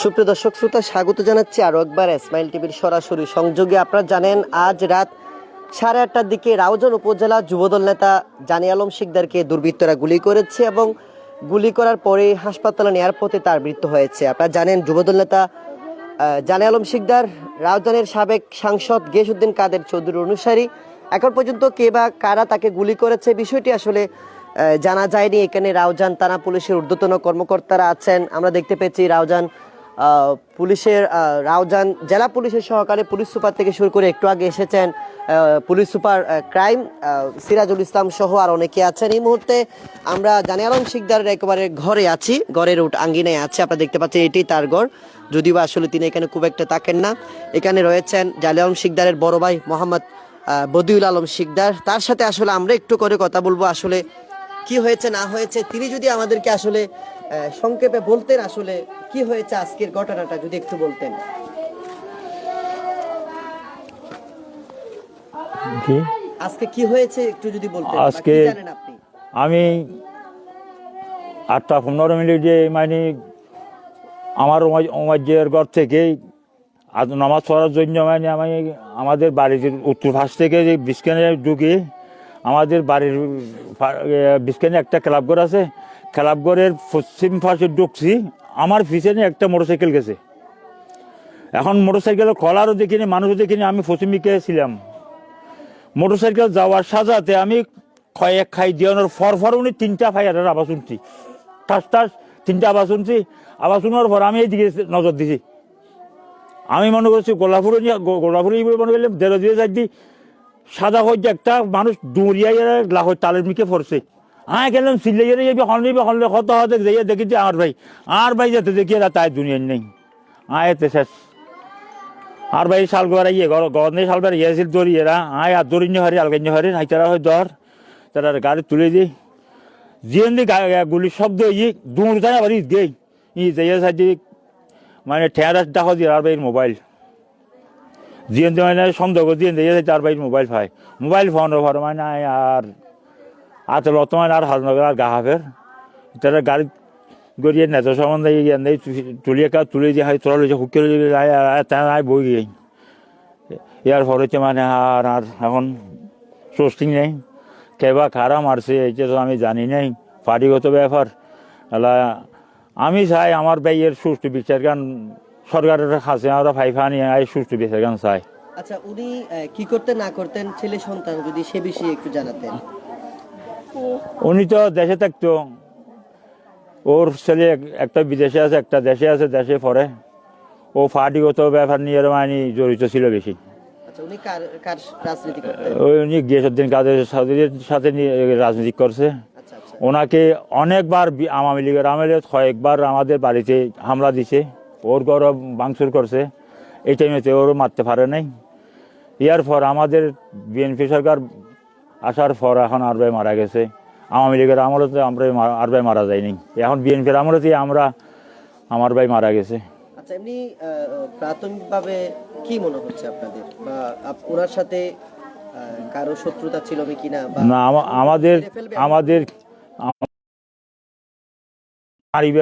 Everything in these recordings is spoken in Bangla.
সুপ্রিয় দর্শক শ্রোতা, স্বাগত জানাচ্ছি আরও একবার ইসমাইল টিভির সরাসরি। সংযোগে আপনারা জানেন, আজ রাত সাড়ে আটটার দিকে রাউজান উপজেলা যুবদল নেতা জানি আলম শিকদারকে দুর্বৃত্তরা গুলি করেছে এবং গুলি করার পরে হাসপাতালে নেয়ার পথে তার মৃত্যু হয়েছে। আপনারা জানেন, যুবদল নেতা জানে আলম শিকদার রাউজানের সাবেক সাংসদ গিয়াসুদ্দিন কাদের চৌধুরীর অনুসারী। এখন পর্যন্ত কে বা কারা তাকে গুলি করেছে, বিষয়টি আসলে জানা যায়নি। এখানে রাউজান থানা পুলিশের ঊর্ধ্বতন কর্মকর্তারা আছেন। আমরা দেখতে পেয়েছি রাউজান পুলিশের রাউজান জেলা পুলিশের সহকারে পুলিশ সুপার থেকে শুরু করে একটু আগে এসেছেন police super crime Sirajul Islam সহ আর অনেকে আছেন। এই মুহূর্তে আমরা জানি আলম শিকদারের একেবারে ঘরে আছি, ঘরের উঠ আঙ্গিনায় আছে। আপনারা দেখতে পাচ্ছেন এটি তার ঘর। যদিও আসলে তিনি এখানে খুব একটা থাকেন না। এখানে রয়েছেন জালি আলম শিকদারের বড় ভাই মোহাম্মদ বদিউল আলম শিকদার। তার সাথে আসলে আমরা একটু করে কথা বলব। আসলে কি হয়েছে না হয়েছে তিনি যদি আমাদেরকে আসলে সংক্ষেপে বলতেন আসলে কি হয়েছে আজকের ঘটনাটা যদি একটু বলতেন। আজকে কি হয়েছে একটু যদি বলতেন আজকে- আমি আটটা পনেরো মিনিটে মানে আমার ওমাজ্যের ঘর থেকে আজ নামাজ পড়ার জন্য মানে আমি আমাদের বাড়ির উত্তর পাশ থেকে যে বিস্কানে ঢুকে আমাদের বাড়ির বিস্কানে একটা ক্লাব ঘর আছে। ক্লাব ঘরের পশ্চিম পাশে ঢুকছি, আমার পিছনে একটা মোটরসাইকেল গেছে। এখন মোটরসাইকেল খোলারও দেখিনি, মানুষও দেখিনি, আমি পশ্চিম দিকে ছিলাম। মোটরসাইকেল যাওয়ার সাজাতে আমি কয়েক খাই দিয়ানোর ফর ফর উনি তিনটা ফায়ারের আবার শুনছি। টাস টাস তিনটা আবার শুনছি। আবার শোনার পর আমি এইদিকে নজর দিছি। আমি মনে করছি গোলাপুরে নিয়ে গোলাপুরে মনে করলাম দেড় দিয়ে যাই সাদা হয়ে একটা মানুষ দৌড়িয়াই লাহোর তালের মিকে পড়ছে। আয় গেলাম সিল্লাইয়ে যাবি হলনিবে হললে কত হতে যাইয়ে দেখি যে আমার ভাই, আর ভাই যাতে দেখি এরা তাই দুনিয়ার নেই। আয় এতে শেষ। আর ভাই শাল গোয়ারা ইয়ে ঘর নেই, শাল বেড়া ইয়েছিল দড়ি, এরা আয়, আর দড়ি নিয়ে হারি আলগাই হারি হাইতারা হয় দর। তারা গাড়ি তুলে দিই জিয়েন গুলির শব্দ ই দৌড় যায় আবার ই দেই ই যাইয়া সাইডে মানে ঠেয়ারা দেখো দিয়ে আর ভাইয়ের মোবাইল। জিয়েন দি মানে সন্দেহ করে দিয়ে সাইডে আর মোবাইল পাই মোবাইল ফোন ওভার মানে আর আতল অতমান আর হাজনগর আর গাহাফের তারা গাড়ি গড়িয়ে নেতা সম্বন্ধে ইয়ে নেই তুলিয়ে তুলে দিয়ে হয়, তোলা লইছে হুকে তাই বই গিয়ে। ইয়ার পরে হচ্ছে মানে আর আর এখন সোস্টিং নেই। কেবা খারা মারছে এটা তো আমি জানি নাই পার্টিগত ব্যাপার আমি চাই আমার ভাইয়ের সুষ্ঠু বিচার গান সরকারের কাছে আমরা ফাইফা নিয়ে আই সুষ্ঠু বিচার গান চাই আচ্ছা উনি কি করতেন না করতেন ছেলে সন্তান যদি সে বিষয়ে একটু জানাতেন। উনি তো দেশে থাকতো। ওর ছেলে একটা বিদেশে আছে একটা দেশে আছে দেশে পড়ে। ও পার্টিগত ব্যাপার নিয়ে মানে জড়িত ছিল বেশি। আচ্ছা উনি গিয়েসুদ্দিন কাদের সাউদির সাথে নিয়ে রাজনীতি করছে। আচ্ছা আচ্ছা। ওনাকে অনেকবার আওয়ামী লীগের আমলে কয়েকবার আমাদের বাড়িতে হামলা দিছে। ওর গৌরব ভাঙচুর করছে। এই টাইমেতে ওরও মারতে পারে নাই। ইয়ার পর আমাদের বিএনপি সরকার আসার পর এখন আর ভাই মারা গেছে। আওয়ামী লীগের আমলতে আমরা মা- আর ভাই মারা যায়নি। এখন বিএনপির আমলতে আমরা আমার ভাই মারা গেছে। আচ্ছা এমনি প্রাথমিকভাবে কি মনে হচ্ছে আপনাদের? বা ওনার সাথে কারও শত্রুতা ছিল কিনা? না আমাদের আমাদের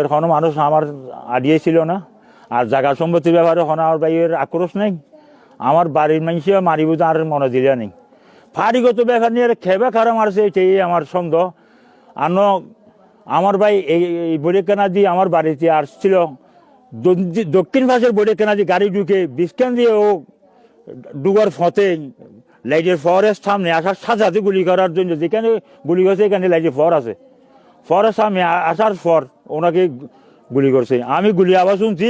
কোনো মানুষ আমার আডিয়ে ছিল না। আর জায়গা সম্পত্তির ব্যাপারে কোনো আমার ভাইয়ের আক্রোশ নেই। আমার বাড়ির মানুষে মারিব আর মনে দিলে নেই। ফাড়িগত ব্যাপার নিয়ে খেবে খারাপ মারছে, এটাই আমার সন্দেহ। আর আমার ভাই এই বড়ি কেনা দিয়ে আমার বাড়িতে আসছিল। দক্ষিণ পাশের বড়ি কেনা দিয়ে গাড়ি ঢুকে বিস্কান দিয়ে ও ডুবার ফতে লাইটের ফরের সামনে আসার সাজাতে গুলি করার জন্য যেখানে গুলি করছে এখানে লাইটের ফর আছে। ফরের সামনে আসার ফর ওনাকে গুলি করছে। আমি গুলি আবার শুনছি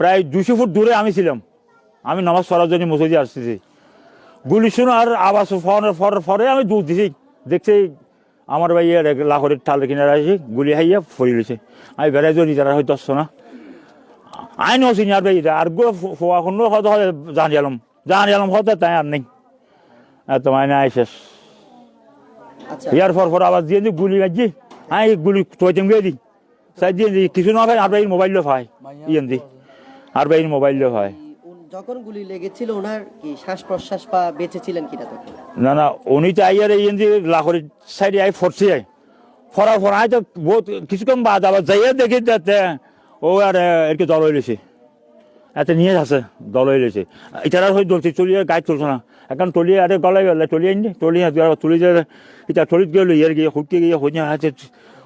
প্রায় দুশো ফুট দূরে আমি ছিলাম। আমি নামাজ পড়ার জন্য মসজিদে আসতেছি। গুলি শুনে আর আবার ফর ফর ফরে আমি দূর দিছি। দেখছি আমার ভাই লাখরের ঠাল কিনারে আসি গুলি হাইয়া ফরি রয়েছে আমি বেড়াই জড়ি তারা হয়তো আসছো না। আইন হসি আর ভাই আর গো ফোয়া কোনো হয়তো জানি আলম। জানি আলম হতে তাই আর নেই। এত মানে আই শেষ। আচ্ছা। ইয়ার পর পর আবার দিয়ে দি গুলি বাজি। আই গুলি তোইতে গিয়ে দি সাই দিয়ে দি কিছু না ভাই আর ভাই মোবাইল লো ভাই ইয়েন দি আর ভাই মোবাইল লো ভাই যখন গুলি লেগেছিল ওনার কি শ্বাস প্রশ্বাস বা বেঁচে ছিলেন কিনা তখন? না না উনি তো আইয়ার ইয়েন দি লাহোরের সাইডে আই ফরছি আই। ফরা ফরা তো বহুত কিছুক্ষণ বাদ আবার যাইয়া দেখি ও আর এরকে দল হইলেছে এতে নিয়ে আছে দল হইলেছে এটারা হয়ে দলছে চলিয়ে গায়ে তুলছে না। এখন টলিয়ে আরে গলায় গেলে টলিয়ে নি টলিয়ে তুলি যে এটা টলিত গেল ইয়ের গিয়ে হুটকে গিয়ে হইয়া আছে।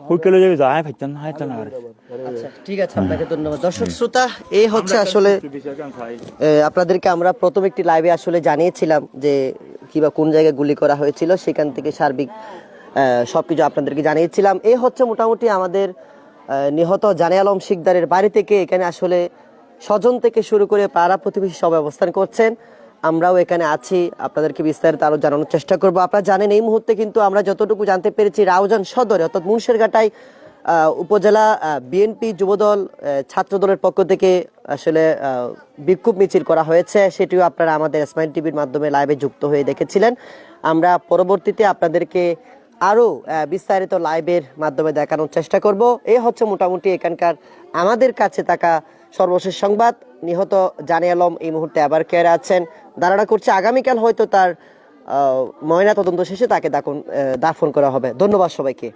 হুটকে যাবে যায় ফাইতেন না হাইতেন না আর আচ্ছা ঠিক আছে আপনাকে ধন্যবাদ। দর্শক শ্রোতা এই হচ্ছে আসলে আপনাদেরকে আমরা প্রথম একটি লাইভে আসলে জানিয়েছিলাম যে কিবা কোন জায়গায় গুলি করা হয়েছিল সেখান থেকে সার্বিক আহ, সবকিছু আপনাদেরকে জানিয়েছিলাম। এই হচ্ছে মোটামুটি আমাদের আহ, নিহত জানে আলম শিকদারের বাড়ি থেকে এখানে আসলে স্বজন থেকে শুরু করে পাড়া প্রতিবেশী সবাই অবস্থান করছেন। আমরাও এখানে আছি। আপনাদেরকে বিস্তারিত আরও জানানোর চেষ্টা করব। আপনারা জানেন এই মুহূর্তে কিন্তু আমরা যতটুকু জানতে পেরেছি রাউজান সদরে অর্থাৎ মুন্সেরঘাটায় উপজেলা বিএনপি যুবদল ছাত্রদলের পক্ষ থেকে আসলে বিক্ষোভ মিছিল করা হয়েছে। সেটিও আপনারা আমাদের স্মাইল টিভির মাধ্যমে লাইভে যুক্ত হয়ে দেখেছিলেন। আমরা পরবর্তীতে আপনাদেরকে আরও আহ, বিস্তারিত লাইভের মাধ্যমে দেখানোর চেষ্টা করব। এ হচ্ছে মোটামুটি এখানকার আমাদের কাছে থাকা সর্বশেষ সংবাদ। নিহত জানে আলম এই মুহূর্তে আবার কেয়ারে আছেন? ধারণা করছে আগামীকাল হয়তো তার ময়না তদন্ত শেষে তাকে দাফন করা হবে। ধন্যবাদ সবাইকে।